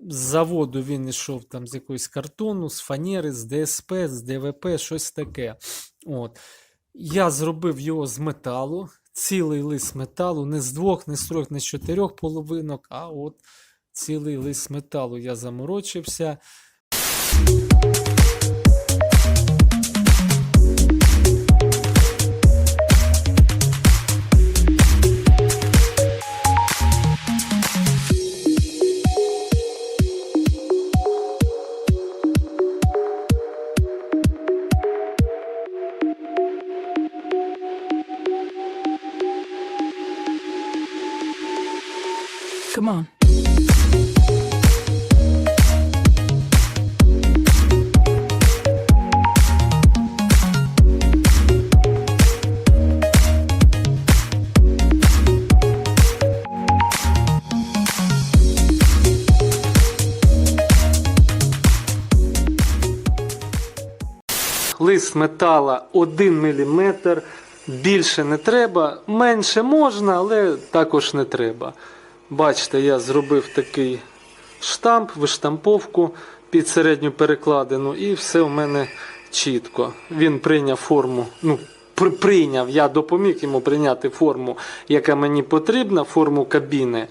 з заводу він йшов там з якоїсь картону, з фанери, з ДСП, з ДВП, щось таке. От. Я зробив його з металу, цілий лист металу, не з двох, не з трьох, не з чотирьох половинок, а от цілий лист металу я заморочився. Come on. Лист метала 1 мм, більше не треба, менше можна, але також не треба. Бачите, я зробив такий штамп, виштамповку під середню перекладину, і все у мене чітко. Він прийняв форму. ну, пр- Прийняв, я допоміг йому прийняти форму, яка мені потрібна, форму кабіни.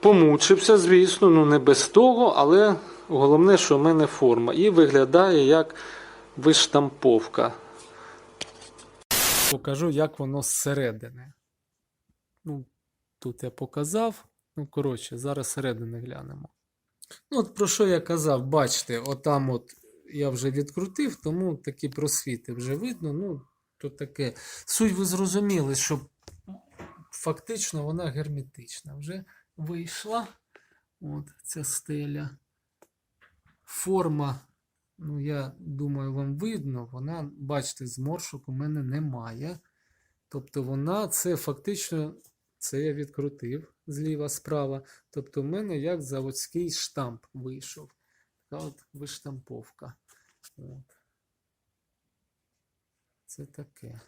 Помучився, звісно, ну не без того, але головне, що в мене форма. І виглядає як виштамповка. Покажу, як воно зсередини. Ну, тут я показав. Ну, коротше, зараз зсередини глянемо. Ну, от про що я казав, бачите, отам от я вже відкрутив, тому такі просвіти вже видно. Ну, то таке. Суть ви зрозуміли, що фактично вона герметична. Вже вийшла. От ця стеля. Форма, ну я думаю, вам видно, вона, бачите, зморшок у мене немає. Тобто вона це фактично, це я відкрутив зліва справа. Тобто в мене як заводський штамп вийшов. Така от виштамповка. От. Це таке.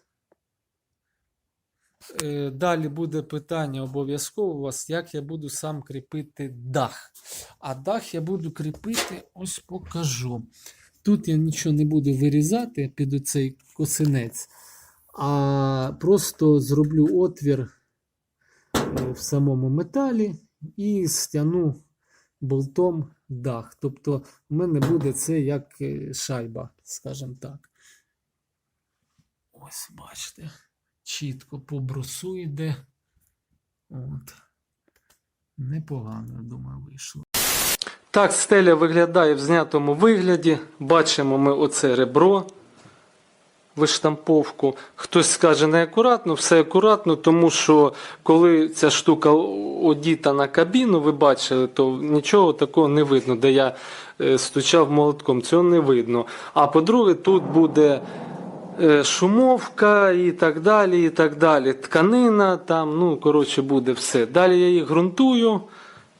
Е, Далі буде питання обов'язково у вас, як я буду сам кріпити дах. А дах я буду кріпити, ось покажу. Тут я нічого не буду вирізати під оцей косинець, а просто зроблю отвір в самому металі і стягну болтом дах. Тобто в мене буде це як е, шайба, скажімо так. Ось бачите чітко по брусу йде. От. Непогано, думаю, вийшло. Так, стеля виглядає в знятому вигляді. Бачимо ми оце ребро, виштамповку. Хтось скаже неакуратно, все акуратно, тому що коли ця штука одіта на кабіну, ви бачили, то нічого такого не видно, де я е, стучав молотком, цього не видно. А по-друге, тут буде е, шумовка і так далі, і так далі. Тканина там, ну, коротше, буде все. Далі я їх ґрунтую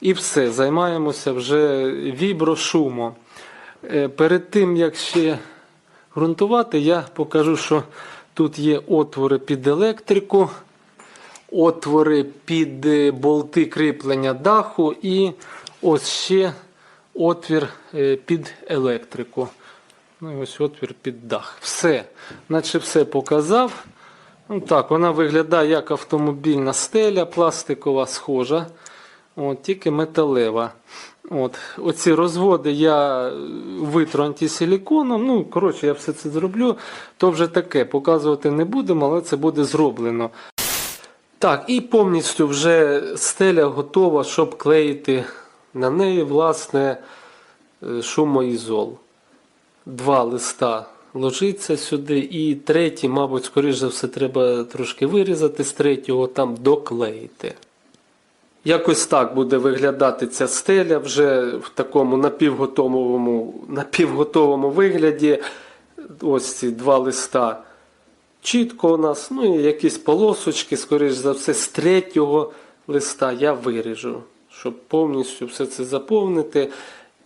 і все. Займаємося вже віброшумом. Е, Перед тим, як ще ґрунтувати, я покажу, що тут є отвори під електрику, отвори під е, болти кріплення даху і ось ще отвір е, під електрику. Ну і ось отвір під дах. Все. Наче все показав. Ну так, вона виглядає як автомобільна стеля, пластикова схожа. Тільки металева. От. Оці розводи я витру антисиліконом. Ну, коротше, я все це зроблю. То вже таке. Показувати не будемо, але це буде зроблено. Так, і повністю вже стеля готова, щоб клеїти на неї, власне, е, шумоізол два листа ложиться сюди, і третій, мабуть, скоріш за все, треба трошки вирізати з третього, там доклеїти. Якось так буде виглядати ця стеля вже в такому напівготовому, напівготовому вигляді. Ось ці два листа чітко у нас. Ну і якісь полосочки, скоріш за все, з третього листа я виріжу, щоб повністю все це заповнити.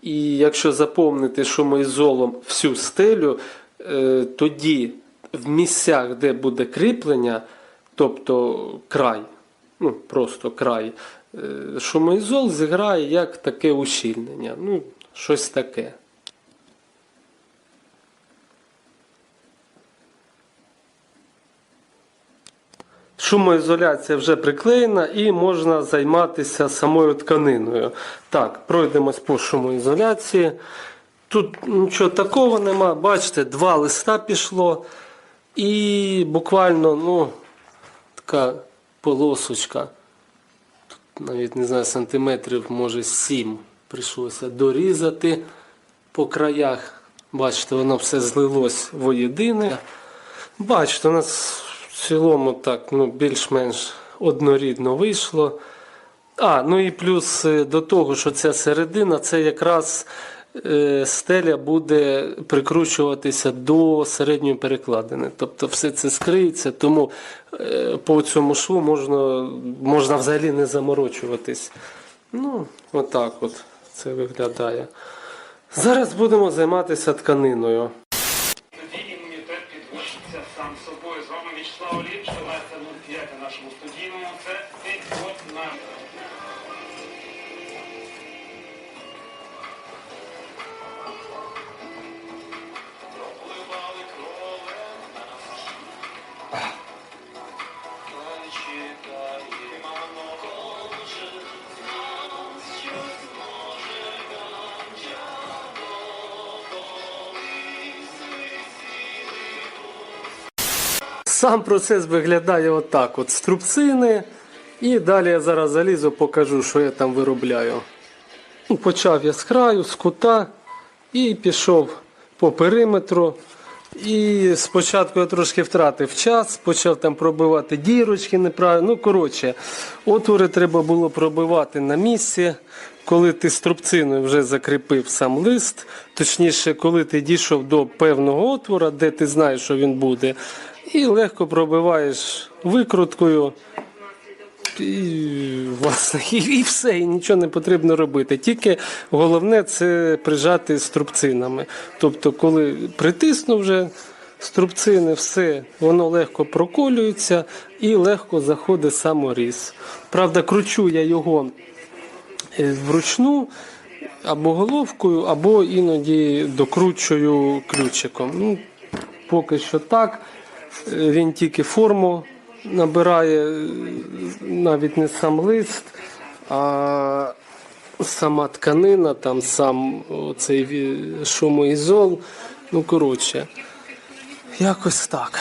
І якщо заповнити шумоізолом всю стелю, е, тоді в місцях, де буде кріплення, тобто край, ну просто край, е, шумоізол зіграє як таке ущільнення. Ну, щось таке. Шумоізоляція вже приклеєна і можна займатися самою тканиною. Так, пройдемось по шумоізоляції. Тут нічого такого нема. Бачите, два листа пішло. І буквально ну, така полосочка. Навіть не знаю, сантиметрів, може 7 прийшлося дорізати по краях. Бачите, воно все злилось воєдине. Бачите, у нас в цілому так ну, більш-менш однорідно вийшло. А, ну і плюс е, до того, що ця середина, це якраз стеля буде прикручуватися до середньої перекладини. Тобто все це скриється, тому е, по цьому шву можна, можна взагалі не заморочуватись. Ну, отак от це виглядає. Зараз будемо займатися тканиною. Сам процес виглядає отак: от струбцини. І далі я зараз залізу, покажу, що я там виробляю. Ну, Почав я з краю, з кута і пішов по периметру. І спочатку я трошки втратив час, почав там пробивати дірочки неправильно. Ну, коротше, отвори треба було пробивати на місці. Коли ти струбциною вже закріпив сам лист, точніше, коли ти дійшов до певного отвора, де ти знаєш, що він буде, і легко пробиваєш викруткою. І, власне, і, і все, і нічого не потрібно робити. Тільки головне це прижати струбцинами. Тобто, коли притиснув вже струбцини, все, воно легко проколюється і легко заходить саморіз. Правда, кручу я його е, вручну або головкою, або іноді докручую ключиком. Ну, поки що так. Він тільки форму набирає навіть не сам лист, а сама тканина, там сам цей шумоізол. Ну, коротше, якось так.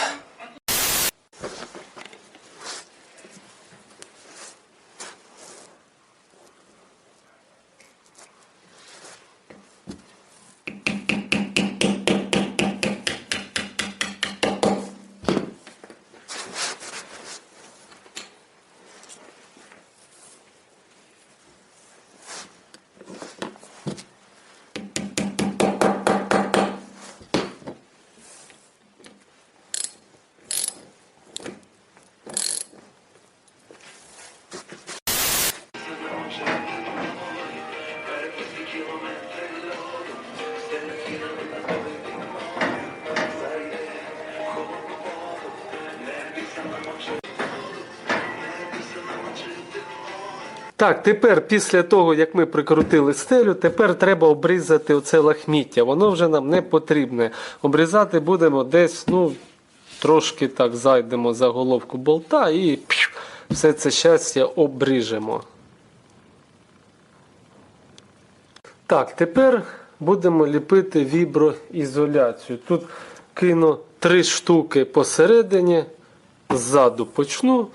Так, тепер після того, як ми прикрутили стелю, тепер треба обрізати оце лахміття. Воно вже нам не потрібне. Обрізати будемо десь, ну, трошки так зайдемо за головку болта і пш, все це щастя обріжемо. Так, тепер будемо ліпити віброізоляцію. Тут кину три штуки посередині, ззаду почну,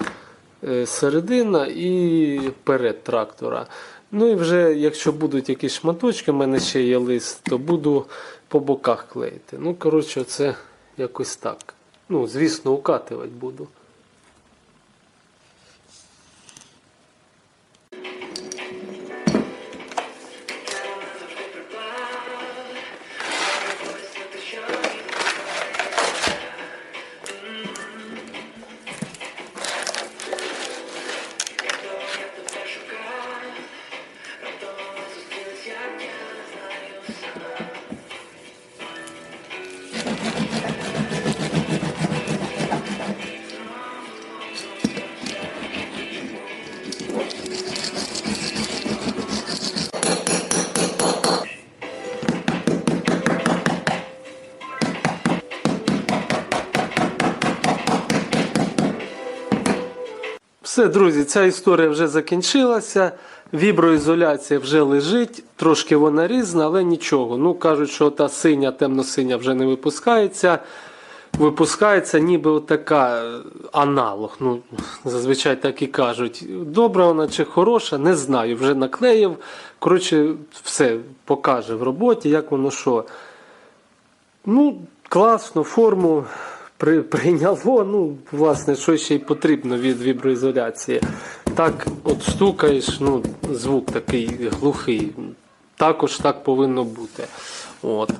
середина і перед трактора. Ну і вже, якщо будуть якісь шматочки, в мене ще є лист, то буду по боках клеїти. Ну, коротше, це якось так. Ну, звісно, укатувати буду. Все, друзі, ця історія вже закінчилася. Віброізоляція вже лежить, трошки вона різна, але нічого. Ну, кажуть, що та синя, темно-синя вже не випускається. Випускається ніби отака е, аналог. Ну, зазвичай так і кажуть. Добра вона чи хороша, не знаю. Вже наклеїв. Коротше, все покаже в роботі, як воно що. Ну, класно, форму при, прийняло. Ну, власне, що ще й потрібно від віброізоляції. Так, от стукаєш, ну, звук такий глухий. Також так повинно бути. От.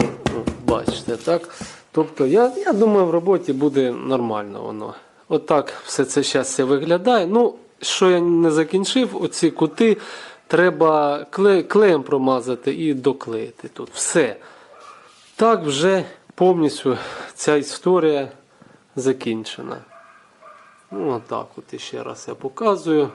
Ну, Бачите, так? Тобто, я, я думаю, в роботі буде нормально воно. Отак все це щастя виглядає. Ну, що я не закінчив, оці кути треба кле, клеєм промазати і доклеїти тут. Все. Так вже повністю ця історія закінчена. Ну, отак от іще раз я показую.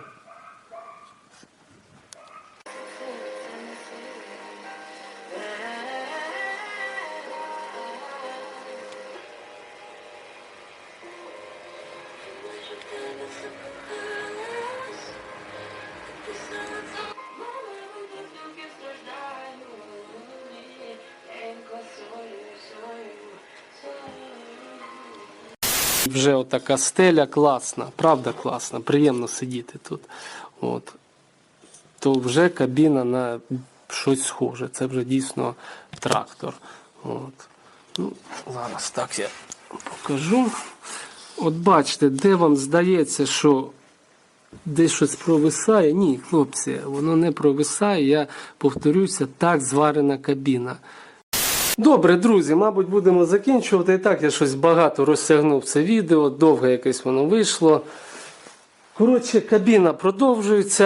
Вже отака стеля класна, правда класна, приємно сидіти тут. От. То вже кабіна на щось схоже. Це вже дійсно трактор. От. Ну, зараз так я покажу. От бачите, де вам здається, що десь щось провисає. Ні, хлопці, воно не провисає. Я повторюся, так зварена кабіна. Добре, друзі, мабуть, будемо закінчувати. І так я щось багато розтягнув це відео, довго якесь воно вийшло. Коротше, кабіна продовжується.